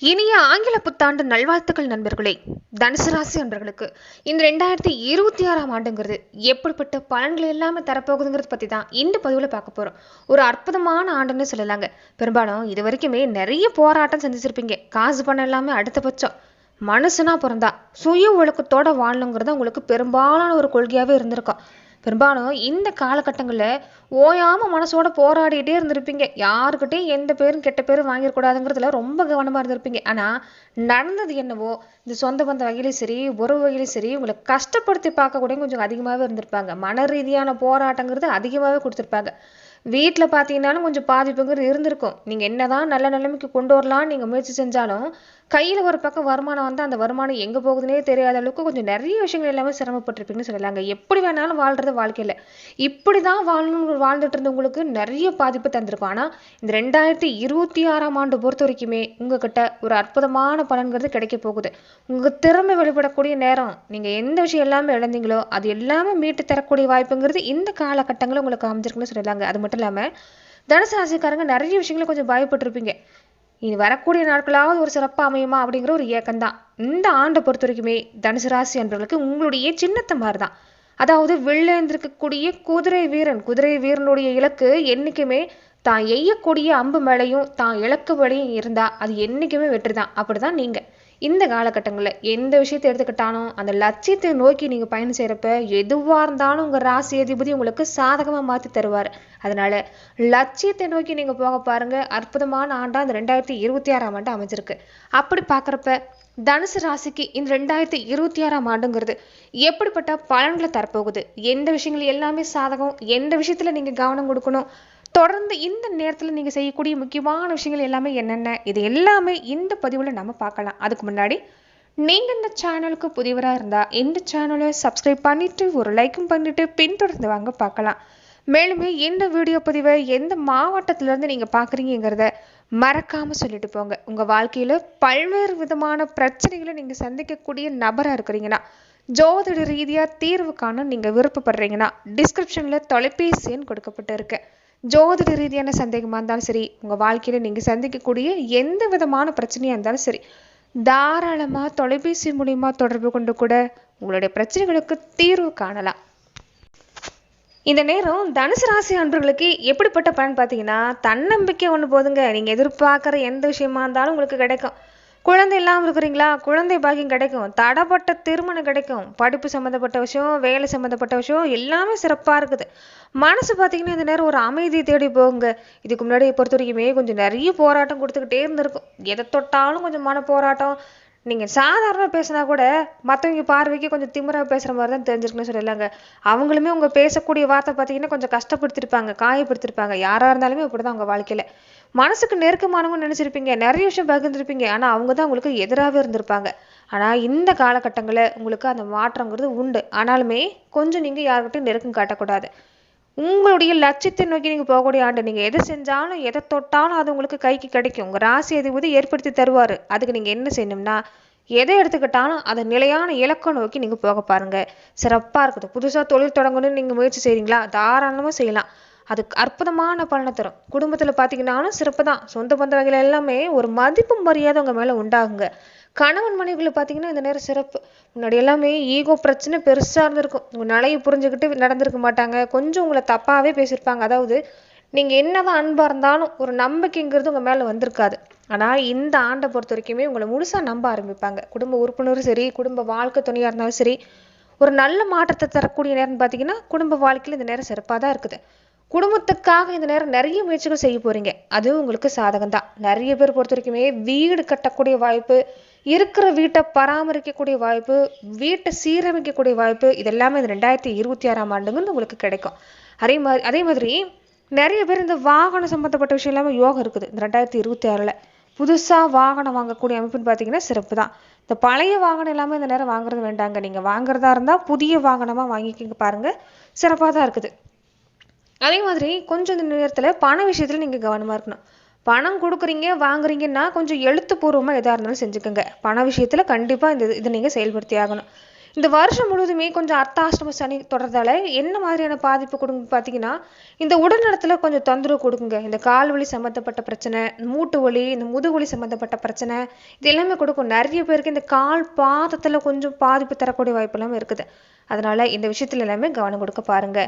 இனிய ஆங்கில புத்தாண்டு நல்வாழ்த்துக்கள் நண்பர்களே. தனுசு ராசி நண்பர்களுக்கு இந்த ரெண்டாயிரத்தி இருபத்தி ஆறாம் ஆண்டுங்கிறது எப்படிப்பட்ட பலன்கள் எல்லாமே தரப்போகுதுங்கிறது பற்றி தான் இந்த பதிவில் பார்க்க போகிறோம் ஒரு அற்புதமான ஆண்டுன்னு சொல்லலாங்க. பெரும்பாலும் இது வரைக்குமே நிறைய போராட்டம் சந்திச்சிருப்பீங்க. காசு பணம் எல்லாமே அடுத்த பட்சம். மனுஷனா பிறந்தா சுய ஒழுக்கத்தோட வாழணுங்கிறது உங்களுக்கு பெரும்பாலான ஒரு கொள்கையாகவே இருந்திருக்கும். பெரும்பாலும் இந்த காலகட்டங்களில் ஓயாமல் மனசோட போராடிட்டே இருந்திருப்பீங்க. யாருக்கிட்டையும் எந்த பேரும் கெட்ட பேரும் வாங்கிடக்கூடாதுங்கிறதுல ரொம்ப கவனமாக இருந்திருப்பீங்க. ஆனால் நடந்தது என்னவோ இந்த சொந்த பந்த வகையிலையும் சரி உறவு வகையிலையும் சரி உங்களை கஷ்டப்படுத்தி பார்க்கக்கூடிய கொஞ்சம் அதிகமாகவே இருந்திருப்பாங்க. மன ரீதியான போராட்டங்கிறது அதிகமாகவே கொடுத்துருப்பாங்க. வீட்டில் பார்த்தீங்கன்னாலும் கொஞ்சம் பாதிப்புங்கிறது இருந்திருக்கும். நீங்கள் என்னதான் நல்ல நிலைமைக்கு கொண்டு வரலாம்னு நீங்கள் முயற்சி செஞ்சாலும் கையில் ஒரு பக்கம் வருமானம் வந்தால் அந்த வருமானம் எங்கே போகுதுன்னே தெரியாத அளவுக்கு கொஞ்சம் நிறைய விஷயங்கள் எல்லாமே சிரமப்பட்டிருப்பீங்கன்னு சொல்லலாங்க. எப்படி வேணாலும் வாழ்கிறது வாழ்க்கையில். இப்படி தான் வாழணும் வாழ்ந்துட்டு இருந்தவங்களுக்கு நிறைய பாதிப்பு தந்திருக்கும். ஆனால் இந்த ரெண்டாயிரத்தி இருபத்தி ஆறாம் ஆண்டு பொறுத்த வரைக்குமே உங்ககிட்ட ஒரு அற்புதமான பலன்கிறது கிடைக்க போகுது. உங்கள் திறமை வெளிப்படக்கூடிய நேரம் நீங்கள் எந்த விஷயம் எல்லாமே இழந்தீங்களோ அது எல்லாமே மீட்டு தரக்கூடிய வாய்ப்புங்கிறது இந்த காலகட்டங்களில் உங்களுக்கு அமைஞ்சிருக்குன்னு சொல்லலாங்க. அது மட்டும் இல்லாமல் தனுசு ராசிக்காரங்க நிறைய விஷயங்களை கொஞ்சம் பயப்பட்டிருப்பீங்க. இனி வரக்கூடிய நாட்களாவது ஒரு சிறப்பாக அமையுமா அப்படிங்கிற ஒரு இயக்கம்தான். இந்த ஆண்டை பொறுத்த வரைக்குமே தனுசு ராசி என்பவர்களுக்கு உங்களுடைய சின்னத்தை மாதிரி தான் அதாவது வெள்ளேந்திருக்கக்கூடிய குதிரை வீரன் குதிரை வீரனுடைய இலக்கு என்றைக்குமே தான் எய்யக்கூடிய அம்பு மேலையும் தான் இலக்கு வழியும் இருந்தால் அது என்றைக்குமே வெற்றி தான் அப்படி தான் நீங்கள் இந்த காலகட்டங்களில் எந்த விஷயத்தை எடுத்துக்கிட்டாலும் அந்த லட்சியத்தை நோக்கி நீங்கள் பயணம் செய்கிறப்ப எதுவாக இருந்தாலும் உங்கள் ராசி அதிபதி உங்களுக்கு சாதகமாக மாற்றி தருவார். அதனால லட்சியத்தை நோக்கி நீங்கள் போக பாருங்க. அற்புதமான ஆண்டாக இந்த ரெண்டாயிரத்தி இருபத்தி ஆறாம் ஆண்டு அமைஞ்சிருக்கு. அப்படி பார்க்குறப்ப தனுசு ராசிக்கு இந்த ரெண்டாயிரத்தி இருபத்தி ஆறாம் ஆண்டுங்கிறது எப்படிப்பட்ட பலன்களை தரப்போகுது? எந்த விஷயங்கள் எல்லாமே சாதகம்? எந்த விஷயத்துல நீங்க கவனம் கொடுக்கணும்? தொடர்ந்து இந்த நேரத்தில் நீங்கள் செய்யக்கூடிய முக்கியமான விஷயங்கள் எல்லாமே என்னென்ன? இது எல்லாமே இந்த பதிவில் நம்ம பார்க்கலாம். அதுக்கு முன்னாடி நீங்கள் இந்த சேனலுக்கு புதிவராக இருந்தால் இந்த சேனலை சப்ஸ்கிரைப் பண்ணிவிட்டு ஒரு லைக்கும் பண்ணிவிட்டு பின்தொடர்ந்து வாங்க பார்க்கலாம். மேலுமே இந்த வீடியோ பதிவை எந்த மாவட்டத்திலேருந்து நீங்கள் பார்க்குறீங்கிறத மறக்காமல் சொல்லிட்டு போங்க. உங்கள் வாழ்க்கையில் பல்வேறு விதமான பிரச்சனைகளை நீங்கள் சந்திக்கக்கூடிய நபராக இருக்கிறீங்கன்னா ஜோதிட ரீதியாக தீர்வு காண நீங்கள் விருப்பப்படுறீங்கன்னா டிஸ்கிரிப்ஷனில் தொலைபேசி எண் கொடுக்கப்பட்டு இருக்கு ஜோதிட ரீதியான சந்தேகமாக இருந்தாலும் சரி உங்கள் வாழ்க்கையில் நீங்கள் சந்திக்கக்கூடிய எந்த விதமான பிரச்சனையாக இருந்தாலும் சரி தாராளமாக தொலைபேசி மூலிமா தொடர்பு கொண்டு கூட உங்களுடைய பிரச்சனைகளுக்கு தீர்வு காணலாம். இந்த நேரம் தனுசு ராசி அன்பர்களுக்கு எப்படிப்பட்ட பலன் பார்த்தீங்கன்னா தன்னம்பிக்கை ஒன்று போதுங்க. நீங்கள் எதிர்பார்க்குற எந்த விஷயமா இருந்தாலும் உங்களுக்கு கிடைக்கும். குழந்தை இல்லாமல் இருக்கிறீங்களா? குழந்தை பாக்கியம் கிடைக்கும். தடப்பட்ட திருமணம் கிடைக்கும். படிப்பு சம்மந்தப்பட்ட விஷயம் வேலை சம்மந்தப்பட்ட விஷயம் எல்லாமே சிறப்பாக இருக்குது. மனசு பார்த்தீங்கன்னா இந்த நேரம் ஒரு அமைதியை தேடி போகுங்க. இதுக்கு முன்னாடி பொறுத்த வரைக்குமே கொஞ்சம் நிறைய போராட்டம் கொடுத்துக்கிட்டே இருந்திருக்கும். எதை தொட்டாலும் கொஞ்சம் மன போராட்டம் நீங்கள் சாதாரணமாக பேசினா கூட மற்றவங்க பார்வைக்கு கொஞ்சம் திமிரா பேசுகிற மாதிரி தான் தெரிஞ்சிருக்குன்னு சொல்லலாங்க அவங்களுமே உங்கள் பேசக்கூடிய வார்த்தை பார்த்தீங்கன்னா கொஞ்சம் கஷ்டப்படுத்திருப்பாங்க காயப்படுத்திருப்பாங்க. யாராக இருந்தாலுமே இப்படி தான் உங்கள் வாழ்க்கையில். மனசுக்கு நெருக்கமானவங்க நினச்சிருப்பீங்க. நிறைய விஷயம் பகிர்ந்துருப்பீங்க. ஆனால் அவங்க தான் உங்களுக்கு எதிராகவே இருந்திருப்பாங்க. ஆனால் இந்த காலகட்டங்களில் உங்களுக்கு அந்த மாற்றங்கிறது உண்டு. ஆனாலுமே கொஞ்சம் நீங்கள் யார்கிட்டையும் நெருக்கம் காட்டக்கூடாது. உங்களுடைய லட்சியத்தை நோக்கி நீங்கள் போகக்கூடிய ஆண்டு. நீங்கள் எதை செஞ்சாலும் எதை தொட்டாலும் அது உங்களுக்கு கைக்கு கிடைக்கும். உங்கள் ராசி அதிபதி ஏற்படுத்தி தருவார். அதுக்கு நீங்கள் என்ன செய்யணும்னா எதை எடுத்துக்கிட்டாலும் அதை நிலையான இலக்கம் நோக்கி நீங்கள் போக பாருங்கள் சிறப்பாக இருக்குது புதுசாக தொழில் தொடங்கணும்னு நீங்கள் முயற்சி செய்கிறீங்களா தாராளமாக செய்யலாம். அதுக்கு அற்புதமான பலனை தரும். குடும்பத்தில் பார்த்தீங்கன்னாலும் சிறப்பு தான் சொந்த பந்த வகையில் எல்லாமே ஒரு மதிப்பு மரியாதை உங்கள் மேலே உண்டாகுங்க. கணவன் மனைவிகளை பார்த்தீங்கன்னா இந்த நேரம் சிறப்பு. முன்னாடி எல்லாமே ஈகோ பிரச்சனை பெருசாக இருந்திருக்கும். உங்கள் நிலையை புரிஞ்சுக்கிட்டு நடந்திருக்க மாட்டாங்க. கொஞ்சம் உங்களை தப்பாகவே பேசியிருப்பாங்க. அதாவது நீங்கள் என்னதான் அன்பாக இருந்தாலும் ஒரு நம்பிக்கைங்கிறது உங்கள் மேலே வந்திருக்காது. ஆனால் இந்த ஆண்டை பொறுத்த வரைக்குமே உங்களை முழுசாக நம்ப ஆரம்பிப்பாங்க. குடும்ப உறுப்பினரும் சரி குடும்ப வாழ்க்கை துணையாக இருந்தாலும் சரி ஒரு நல்ல மாற்றத்தை தரக்கூடிய நேரம்னு பார்த்தீங்கன்னா குடும்ப வாழ்க்கையில் இந்த நேரம் சிறப்பாக தான் இருக்குது. குடும்பத்துக்காக இந்த நேரம் நிறைய முயற்சிகள் செய்ய போறீங்க. அது உங்களுக்கு சாதகம் தான் நிறைய பேர் பொறுத்த வரைக்குமே வீடு கட்டக்கூடிய வாய்ப்பு இருக்கிற வீட்டை பராமரிக்கக்கூடிய வாய்ப்பு வீட்டை சீரமைக்கக்கூடிய வாய்ப்பு இதெல்லாமே இந்த ரெண்டாயிரத்தி இருபத்தி ஆறாம் ஆண்டுங்க உங்களுக்கு கிடைக்கும். அதே மாதிரி அதே மாதிரி நிறைய பேர் இந்த வாகனம் சம்மந்தப்பட்ட விஷயம் எல்லாமே யோகம் இருக்குது. இந்த ரெண்டாயிரத்தி இருபத்தி ஆறில் புதுசாக வாகனம் வாங்கக்கூடிய அமைப்புன்னு பார்த்தீங்கன்னா சிறப்பு தான். இந்த பழைய வாகனம் எல்லாமே இந்த நேரம் வாங்குறது வேண்டாங்க. நீங்கள் வாங்குறதா இருந்தால் புதிய வாகனமாக வாங்கிக்கிங்க பாருங்கள் சிறப்பாக தான் இருக்குது. அதே மாதிரி கொஞ்சம் இந்த நேரத்தில் பண விஷயத்தில் நீங்கள் கவனமாக இருக்கணும். பணம் கொடுக்குறீங்க வாங்குறீங்கன்னா கொஞ்சம் எழுத்துப்பூர்வமாக எதாக இருந்தாலும் செஞ்சுக்கோங்க. பண விஷயத்தில் கண்டிப்பாக இந்த இதை நீங்கள் செயல்படுத்தி ஆகணும். இந்த வருஷம் முழுவதுமே கொஞ்சம் அர்த்தாஷ்டம சனி தொடர்றதால என்ன மாதிரியான பாதிப்பு கொடுங்க பார்த்தீங்கன்னா இந்த உடல் நலத்தில் கொஞ்சம் தொந்தரவு கொடுக்குங்க. இந்த கால் வலி சம்மந்தப்பட்ட பிரச்சனை இந்த மூட்டு வலி இந்த முதுகுவலி சம்மந்தப்பட்ட பிரச்சனை இது எல்லாமே கொடுக்கும். நிறைய பேருக்கு இந்த கால் பாதத்தில் கொஞ்சம் பாதிப்பு தரக்கூடிய வாய்ப்பு எல்லாமே இருக்குது. அதனால இந்த விஷயத்துல எல்லாமே கவனம் கொடுக்க பாருங்க.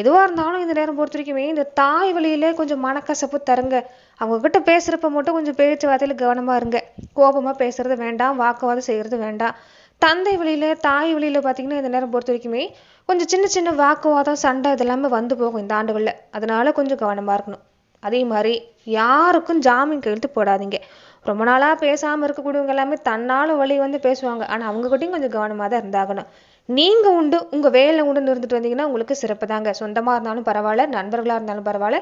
எதுவாக இருந்தாலும் இந்த நேரம் பொறுத்த வரைக்குமே இந்த தாய் வழியிலே கொஞ்சம் மனக்கசப்பு தருங்க. அவங்க கிட்ட பேசுறப்ப மட்டும் கொஞ்சம் பேச்சுவார்த்தையில கவனமா இருங்க. கோபமா பேசுறது வேண்டாம் வாக்குவாதம் செய்யறது வேண்டாம். தந்தை வழியில தாய் வழியில பார்த்தீங்கன்னா இந்த நேரம் பொறுத்த வரைக்குமே கொஞ்சம் சின்ன சின்ன வாக்குவாதம் சண்டை இதெல்லாமே வந்து போகும் இந்த ஆண்டுகளில். அதனால கொஞ்சம் கவனமா இருக்கணும். அதே மாதிரி யாருக்கும் ஜாமீன் கையெழுத்து போடாதீங்க. ரொம்ப நாளா பேசாம இருக்கக்கூடியவங்க எல்லாமே தன்னால வழி வந்து பேசுவாங்க. ஆனா அவங்கக்கிட்டையும் கொஞ்சம் கவனமாக தான் இருந்தாகணும். நீங்கள் உண்டு உங்கள் வேலை உண்டுன்னு இருந்துட்டு வந்தீங்கன்னா உங்களுக்கு சிறப்பு தாங்க. சொந்தமாக இருந்தாலும் பரவாயில்ல நண்பர்களாக இருந்தாலும் பரவாயில்ல.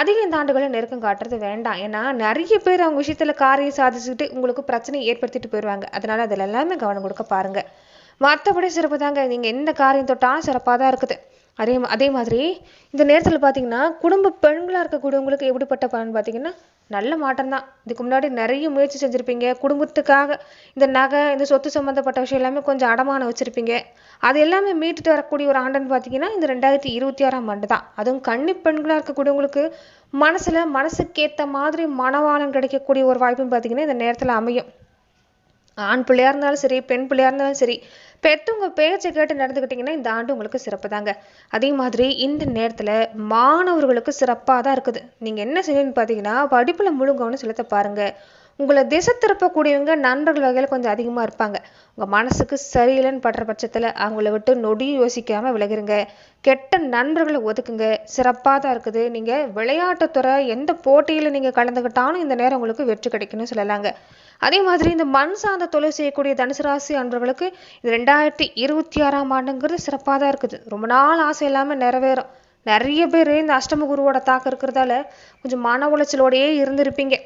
அதிக இந்த ஆண்டுகளை நெருக்கம் காட்டுறது வேண்டாம். ஏன்னா நிறைய பேர் அவங்க விஷயத்தில் காரியம் சாதிச்சுக்கிட்டு உங்களுக்கு பிரச்சனையை ஏற்படுத்திட்டு போயிடுவாங்க அதனால் அதில் எல்லாமே கவனம் கொடுக்க பாருங்கள் மற்றபடி சிறப்பு தாங்க. நீங்கள் எந்த காரியம் தொட்டாலும் சிறப்பாக தான் இருக்குது. அதே மா- அதே மாதிரி இந்த நேரத்தில் பார்த்தீங்கன்னா குடும்ப பெண்களாக இருக்கக்கூடியவங்களுக்கு எப்படிப்பட்ட பலன் பார்த்தீங்கன்னா நல்ல மாற்றம் தான். இதுக்கு முன்னாடி நிறைய முயற்சி செஞ்சுருப்பீங்க. குடும்பத்துக்காக இந்த நகை இந்த சொத்து சம்மந்தப்பட்ட விஷயம் எல்லாமே கொஞ்சம் அடமானம் வச்சுருப்பீங்க. அது எல்லாமே மீட்டுட்டு வரக்கூடிய ஒரு ஆண்டுன்னு பார்த்தீங்கன்னா இந்த ரெண்டாயிரத்தி இருபத்தி ஆறாம் ஆண்டு தான். அதுவும் கன்னி பெண்களாக இருக்கக்கூடியவங்களுக்கு மனசில் மனசுக்கேற்ற மாதிரி மனவாளம் கிடைக்கக்கூடிய ஒரு வாய்ப்புன்னு பார்த்தீங்கன்னா இந்த நேரத்தில் அமையும். ஆண் பிள்ளையா இருந்தாலும் சரி பெண் பிள்ளையா இருந்தாலும் சரி பெற்றவங்க பேச்சை கேட்டு நடந்துக்கிட்டிங்கன்னா இந்த ஆண்டு உங்களுக்கு சிறப்பு தாங்க அதே மாதிரி இந்த நேரத்தில் மாணவர்களுக்கு சிறப்பாக தான் இருக்குது. நீங்கள் என்ன செய்யணும்னு பார்த்தீங்கன்னா படிப்பில் முழு கவனம் செலுத்த பாருங்கள் உங்களை திசை திருப்பக்கூடியவங்க நண்பர்கள் வகையில் கொஞ்சம் அதிகமாக இருப்பாங்க. உங்கள் மனசுக்கு சரியில்லைன்னு படுற பட்சத்தில் அவங்கள விட்டு நொடி யோசிக்காமல் விலகிருங்க. கெட்ட நண்பர்களை ஒதுக்குங்க. சிறப்பாக தான் இருக்குது. நீங்கள் விளையாட்டுத்துறை எந்த போட்டியில் நீங்கள் கலந்துக்கிட்டாலும் இந்த நேரம் உங்களுக்கு வெற்றி கிடைக்கும்னு சொல்லலாங்க. அதே மாதிரி இந்த மண் சார்ந்த தொழில் செய்யக்கூடிய தனுசு ராசி அன்பர்களுக்கு இது ரெண்டாயிரத்தி இருபத்தி ஆறாம் ஆண்டுங்கிறது சிறப்பாக தான் இருக்குது. ரொம்ப நாள் ஆசை இல்லாமல் நிறைவேறும். நிறைய பேர் இந்த அஷ்டம குருவோட தாக்கம் இருக்கிறதால கொஞ்சம் மன உளைச்சலோடயே இருந்திருப்பீங்க.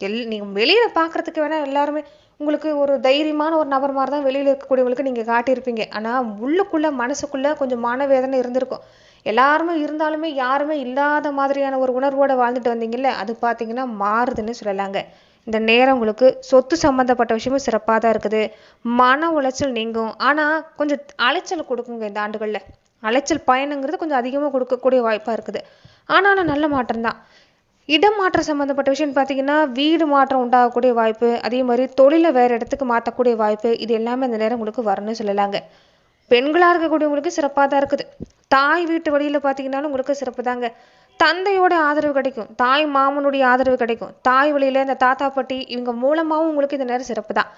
எல் நீங்கள் வெளியில் பார்க்குறதுக்கு வேணால் எல்லாருமே உங்களுக்கு ஒரு தைரியமான ஒரு நபர் மாதிரி தான் வெளியில் இருக்கக்கூடியவங்களுக்கு நீங்கள் காட்டியிருப்பீங்க. ஆனால் உள்ளுக்குள்ளே மனசுக்குள்ளே கொஞ்சம் மனவேதனை இருந்திருக்கும். எல்லாருமே இருந்தாலுமே யாருமே இல்லாத மாதிரியான ஒரு உணர்வோட வாழ்ந்துட்டு வந்தீங்கல்ல அது பார்த்தீங்கன்னா மாறுதுன்னு சொல்லலாங்க. இந்த நேரம் உங்களுக்கு சொத்து சம்மந்தப்பட்ட விஷயமும் சிறப்பாக தான் இருக்குது. மன உளைச்சல் நீங்கும். ஆனால் கொஞ்சம் அலைச்சல் கொடுக்குங்க இந்த ஆண்டுகளில். அலைச்சல் பயணங்கிறது கொஞ்சம் அதிகமாக கொடுக்கக்கூடிய வாய்ப்பாக இருக்குது. ஆனாலும் நல்ல மாற்றம் தான். இடம் மாற்றம் சம்மந்தப்பட்ட விஷயம் பார்த்தீங்கன்னா வீடு மாற்றம் உண்டாகக்கூடிய வாய்ப்பு அதே மாதிரி தொழிலை வேறு இடத்துக்கு மாற்றக்கூடிய வாய்ப்பு இது எல்லாமே இந்த நேரம் உங்களுக்கு வரணும்னு சொல்லலாங்க. பெண்களாக இருக்கக்கூடியவங்களுக்கு சிறப்பாக தான் இருக்குது. தாய் வீட்டு வழியில் பார்த்தீங்கன்னாலும் உங்களுக்கு சிறப்பு தாங்க. தந்தையோட ஆதரவு கிடைக்கும். தாய் மாமனுடைய ஆதரவு கிடைக்கும். தாய் வழியில் இந்த தாத்தா பாட்டி இவங்க மூலமாகவும் உங்களுக்கு இந்த நேரம் சிறப்பு தான்.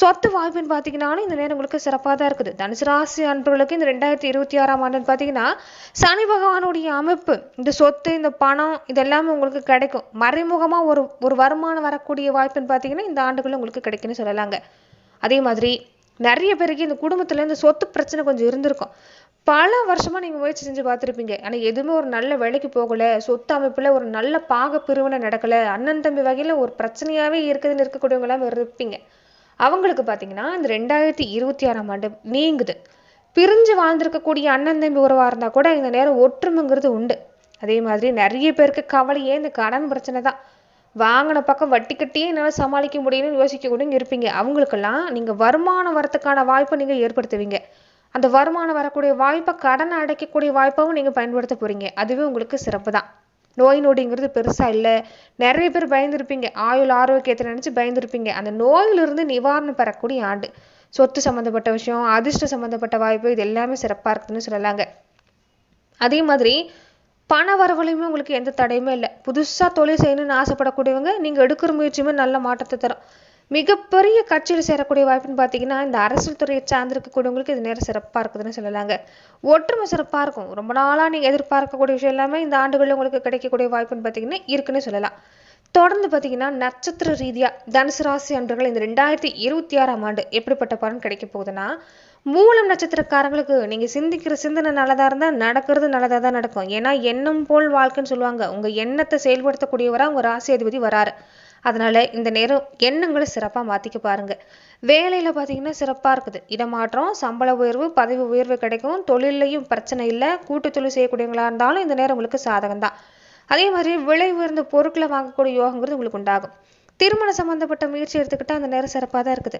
சொத்து வாய்ப்புன்னு பார்த்தீங்கன்னாலும் இந்த நேரம் உங்களுக்கு சிறப்பாக தான் இருக்குது. தனுசு ராசி அன்பர்களுக்கு இந்த ரெண்டாயிரத்தி இருபத்தி ஆறாம் ஆண்டுன்னு பார்த்தீங்கன்னா சனி பகவானுடைய அமைப்பு இந்த சொத்து இந்த பணம் இது எல்லாமே உங்களுக்கு கிடைக்கும். மறைமுகமாக ஒரு ஒரு வருமானம் வரக்கூடிய வாய்ப்புன்னு பார்த்தீங்கன்னா இந்த ஆண்டுக்குள்ள உங்களுக்கு கிடைக்குன்னு சொல்லலாங்க. அதே மாதிரி நிறைய பேருக்கு இந்த குடும்பத்துல இந்த சொத்து பிரச்சனை கொஞ்சம் இருந்திருக்கும். பல வருஷமா நீங்க முயற்சி செஞ்சு பார்த்திருப்பீங்க. ஆனா எதுவுமே ஒரு நல்ல வேலைக்கு போகல. சொத்து அமைப்புல ஒரு நல்ல பாக பிரிவினை நடக்கல. அண்ணன் தம்பி வகையில ஒரு பிரச்சனையாவே இருக்குதுன்னு இருக்கக்கூடியவங்க எல்லாம் இருப்பீங்க. அவங்களுக்கு பாத்தீங்கன்னா இந்த ரெண்டாயிரத்தி இருபத்தி ஆறாம் ஆண்டு நீங்குது. பிரிஞ்சு வாழ்ந்திருக்கக்கூடிய அண்ணன் தம்பி உறவாக இருந்தா கூட இந்த நேரம் ஒற்றுமைங்கிறது உண்டு. அதே மாதிரி நிறைய பேருக்கு கவலையே இந்த கடன் பிரச்சனை தான். வாங்கின பக்கம் வட்டி கட்டியே என்னால் சமாளிக்க முடியும்னு யோசிக்க கூட இருப்பீங்க. அவங்களுக்கெல்லாம் நீங்க வருமானம் வரத்துக்கான வாய்ப்பை நீங்க ஏற்படுத்துவீங்க. அந்த வருமானம் வரக்கூடிய வாய்ப்பை கடனை அடைக்கக்கூடிய வாய்ப்பாவும் நீங்க பயன்படுத்த போறீங்க. அதுவே உங்களுக்கு சிறப்பு தான். நோய் நொடிங்கிறது பெருசா இல்லை. நிறைய பேர் பயந்துருப்பீங்க. ஆயுள் ஆரோக்கியத்தை நினைச்சு பயந்துருப்பீங்க. அந்த நோயிலிருந்து நிவாரணம் பெறக்கூடிய ஆண்டு. சொத்து சம்மந்தப்பட்ட விஷயம் அதிர்ஷ்டம் சம்மந்தப்பட்ட வாய்ப்பு இது எல்லாமே சிறப்பா இருக்குதுன்னு சொல்லலாங்க. அதே மாதிரி பண வரவுலையுமே உங்களுக்கு எந்த தடையுமே இல்லை. புதுசா தொழில் செய்யணும்னு ஆசைப்படக்கூடியவங்க நீங்க எடுக்கிற முயற்சியுமே நல்ல மாற்றத்தை தரும். மிகப்பெரிய கட்சியில் சேரக்கூடிய வாய்ப்புன்னு பார்த்தீங்கன்னா இந்த அரசியல் துறையை சார்ந்திருக்கக்கூடியவங்களுக்கு இது நேரம் சிறப்பாக இருக்குதுன்னு சொல்லலாங்க. ஒற்றுமை சிறப்பாக இருக்கும். ரொம்ப நாளாக நீங்கள் எதிர்பார்க்கக்கூடிய விஷயம் எல்லாமே இந்த ஆண்டுகளில் உங்களுக்கு கிடைக்கக்கூடிய வாய்ப்புன்னு பார்த்தீங்கன்னா இருக்குன்னு சொல்லலாம். தொடர்ந்து பார்த்தீங்கன்னா நட்சத்திர ரீதியா தனுசு ராசி அன்றுகள் இந்த ரெண்டாயிரத்தி இருபத்தி ஆறாம் ஆண்டு எப்படிப்பட்ட பலன் கிடைக்க போகுதுன்னா மூலம் நட்சத்திரக்காரங்களுக்கு நீங்க சிந்திக்கிற சிந்தனை நல்லதா இருந்தால் நடக்கிறது நல்லதாக தான் நடக்கும். ஏன்னா எண்ணம் போல் வாழ்க்கைன்னு சொல்லுவாங்க. உங்க எண்ணத்தை செயல்படுத்தக்கூடியவராக உங்கள் ராசி அதிபதி வராரு. அதனால இந்த நேரம் எண்ணங்களை சிறப்பா மாற்றிக்க பாருங்க. வேலையில பாத்தீங்கன்னா சிறப்பா இருக்குது. இடமாற்றம் சம்பள உயர்வு பதவி உயர்வு கிடைக்கும். தொழிலையும் பிரச்சனை இல்லை. கூட்டு தொழில் செய்யக்கூடியவங்களா இருந்தாலும் இந்த நேரம் உங்களுக்கு சாதகம் தான். அதே மாதிரி விலை உயர்ந்த பொருட்களை வாங்கக்கூடிய யோகங்கிறது உங்களுக்கு உண்டாகும். திருமண சம்பந்தப்பட்ட முயற்சி எடுத்துக்கிட்டால் அந்த நேரம் சிறப்பாக தான் இருக்குது.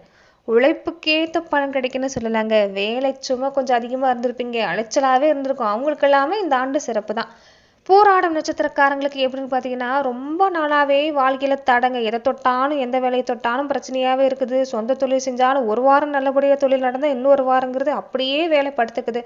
உழைப்புக்கேற்ற பலன் கிடைக்குன்னு சொல்லலாங்க. வேலை சும்மா கொஞ்சம் அதிகமாக இருந்திருப்பீங்க. அலைச்சலாகவே இருந்திருக்கும். அவங்களுக்கு எல்லாமே இந்த ஆண்டு சிறப்பு தான். போராடும் நட்சத்திரக்காரங்களுக்கு எப்படின்னு பார்த்தீங்கன்னா ரொம்ப நாளாகவே வாழ்க்கையில் தடங்க. எதை தொட்டாலும் எந்த வேலையை தொட்டாலும் பிரச்சனையாகவே இருக்குது. சொந்த தொழில் செஞ்சாலும் ஒரு வாரம் நல்லபடியாக தொழில் நடந்தால் இன்னொரு வாரங்கிறது அப்படியே வேலை படுத்துக்குது.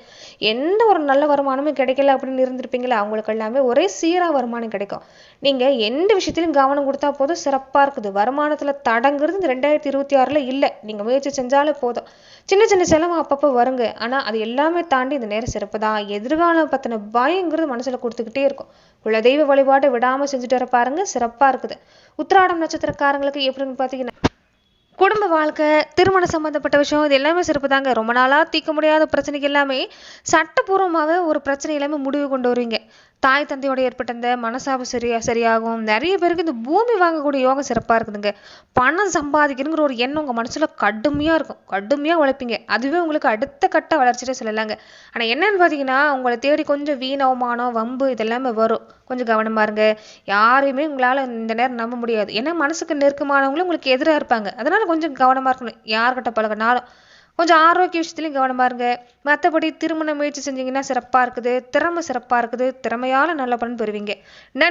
எந்த ஒரு நல்ல வருமானமும் கிடைக்கல அப்படின்னு இருந்திருப்பீங்களா அவங்களுக்கு எல்லாமே ஒரே சீராக வருமானம் கிடைக்கும். நீங்கள் எந்த விஷயத்திலும் கவனம் கொடுத்தா போதும் சிறப்பாக இருக்குது. வருமானத்தில் தடங்கிறது இந்த ரெண்டாயிரத்தி இருபத்தி ஆறில் இல்லை. நீங்கள் முயற்சி செஞ்சாலே போதும். சின்ன சின்ன செலவு அப்பப்போ வருங்க. ஆனால் அது எல்லாமே தாண்டி இந்த நேரம் சிறப்பு தான் எதிர்காலம் பற்றின பயங்கிறது மனசில் கொடுத்துக்கிட்டே இருக்கும். குலதெய்வ வழிபாட்டை விடாமல் செஞ்சுட்டு வர பாருங்க சிறப்பாக இருக்குது. உத்திராடம் நட்சத்திரக்காரங்களுக்கு எப்படின்னு பார்த்தீங்கன்னா குடும்ப வாழ்க்கை திருமணம் சம்மந்தப்பட்ட விஷயம் இது எல்லாமே சிறப்பு தாங்க. ரொம்ப நாளாக தீர்க்க முடியாத பிரச்சனைக்கு எல்லாமே சட்டப்பூர்வமாக ஒரு பிரச்சனை எல்லாமே முடிவு கொண்டு வருவீங்க. தாய் தந்தையோட ஏற்பட்ட இந்த மனசாபம் சரியா சரியாகும். நிறைய பேருக்கு இந்த பூமி வாங்கக்கூடிய யோகம் சிறப்பாக இருக்குதுங்க. பணம் சம்பாதிக்கணுங்கிற ஒரு எண்ணம் உங்கள் மனசில் கடுமையாக இருக்கும். கடுமையாக உழைப்பீங்க. அதுவே உங்களுக்கு அடுத்த கட்ட வளர்ச்சியே சொல்லலாங்க. ஆனால் என்னன்னு பார்த்தீங்கன்னா உங்களை தேடி கொஞ்சம் வீண் அவமானம் வம்பு இதெல்லாமே வரும். கொஞ்சம் கவனமாக இருங்க. யாரையுமே உங்களால் இந்த நேரம் நம்ப முடியாது. ஏன்னா மனசுக்கு நெருக்கமானவங்களும் உங்களுக்கு எதிராக இருப்பாங்க. அதனால் கொஞ்சம் கவனமாக இருக்கணும். யார்கிட்ட பழகினாலும். கொஞ்சம் ஆரோக்கிய விஷயத்துலையும் கவனமாக இருங்க. மற்றபடி திருமண முயற்சி செஞ்சீங்கன்னா சிறப்பாக இருக்குது. திறமை சிறப்பாக இருக்குது. திறமையால நல்ல பலன் பெறுவீங்க. நன்றி.